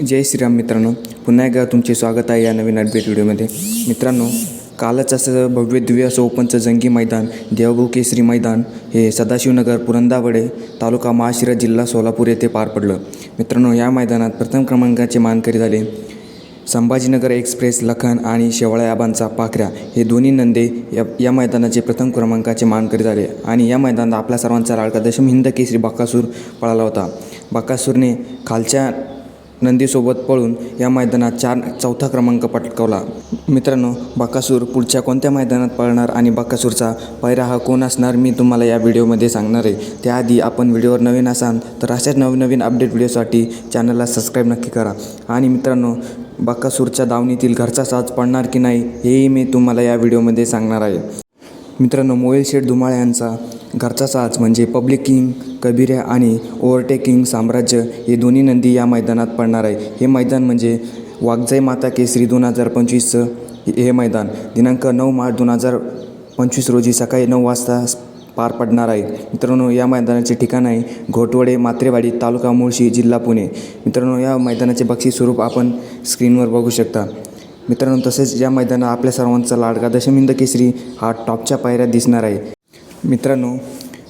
जय श्रीराम मित्रांनो पुन्हा एकदा तुमचे स्वागत आहे या नवीन अपडेट व्हिडिओमध्ये. मित्रांनो कालच असं भव्य दिव्य असं ओपनचं जंगी मैदान देवभाऊ केसरी मैदान हे सदाशिवनगर पुरंदावडे तालुका महाशिरा जिल्हा सोलापूर येथे पार पडलं. मित्रांनो या मैदानात प्रथम क्रमांकाचे मानकरी झाले संभाजीनगर एक्सप्रेस लखन आणि शेवाळ्या आबांचा पाखऱ्या हे दोन्ही नंदे या या मैदानाचे प्रथम क्रमांकाचे मानकरी झाले आणि या मैदानात आपल्या सर्वांचा लाडका दशम हिंद केसरी बक्कासूर पळाला होता. बक्कासूरने खालच्या नंदीसोबत पळून या मैदानात चार चौथा क्रमांक पटकावला. मित्रांनो बक्कासूर पुढच्या कोणत्या मैदानात पळणार आणि बक्कासूरचा पैरा हा कोण असणार मी तुम्हाला या व्हिडिओमध्ये सांगणार आहे. त्याआधी आपण व्हिडिओवर नवीन असाल तर अशाच नवनवीन अपडेट व्हिडिओसाठी चॅनलला सबस्क्राईब नक्की करा. आणि मित्रांनो बक्कासूरच्या दावणीतील घरचा साज पडणार की नाही हेही मी तुम्हाला या व्हिडिओमध्ये सांगणार आहे. मित्रांनो मोबाईल शेठ धुमाळे यांचा घरचा साज म्हणजे पब्लिक किंग कबिऱ्या आणि ओव्हरटेकिंग साम्राज्य हे दोन्ही नंदी या मैदानात पडणार आहे. हे मैदान म्हणजे वागजाई माता केसरी दोन हजार पंचवीसचं हे मैदान. दिनांक नऊ मार्च दोन हजार पंचवीस रोजी सकाळी नऊ वाजता पार पडणार आहे. मित्रांनो या मैदानाचे ठिकाण आहे घोटवडे मात्रेवाडी तालुका मुळशी जिल्हा पुणे. मित्रांनो या मैदानाचे बक्षीस स्वरूप आपण स्क्रीनवर बघू शकता. मित्रांनो तसेच या मैदानात आपल्या सर्वांचा लाडका दशमिंद केसरी हा टॉपच्या पायऱ्यात दिसणार आहे. मित्रांनो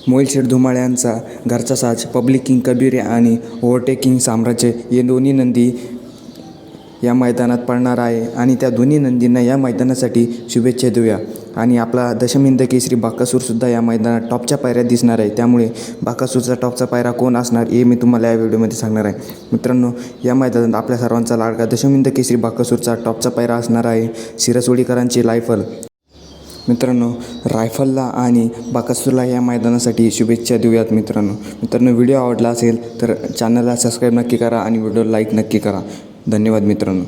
मोहिल शेठ धुमाळे यांचा घरचा साज पब्लिक किंग कबीरे आणि ओव्हरटेकिंग साम्राज्य हे दोन्ही नंदी या मैदानात पडणार आहे. आणि त्या दोन्ही नंदींना या मैदानासाठी शुभेच्छा देऊया. आणि आपला दशमिंद केसरी बाकासूरसुद्धा या मैदानात टॉपच्या पायऱ्यात दिसणार आहे. त्यामुळे बाकासूरचा टॉपचा पायरा कोण असणार हे मी तुम्हाला या व्हिडिओमध्ये सांगणार आहे. मित्रांनो या मैदानात आपल्या सर्वांचा लाडका दशमिंद केसरी बाकासूरचा टॉपचा पायरा असणार आहे. शिरसोडीकरांची लायफल. मित्रांनो रायफलला आणि बाकासूरला या मैदानासाठी शुभेच्छा देऊयात मित्रांनो. मित्रांनो व्हिडिओ आवडला असेल तर चॅनलला सबस्क्राईब नक्की करा आणि व्हिडिओ लाईक नक्की करा. धन्यवाद मित्रांनो.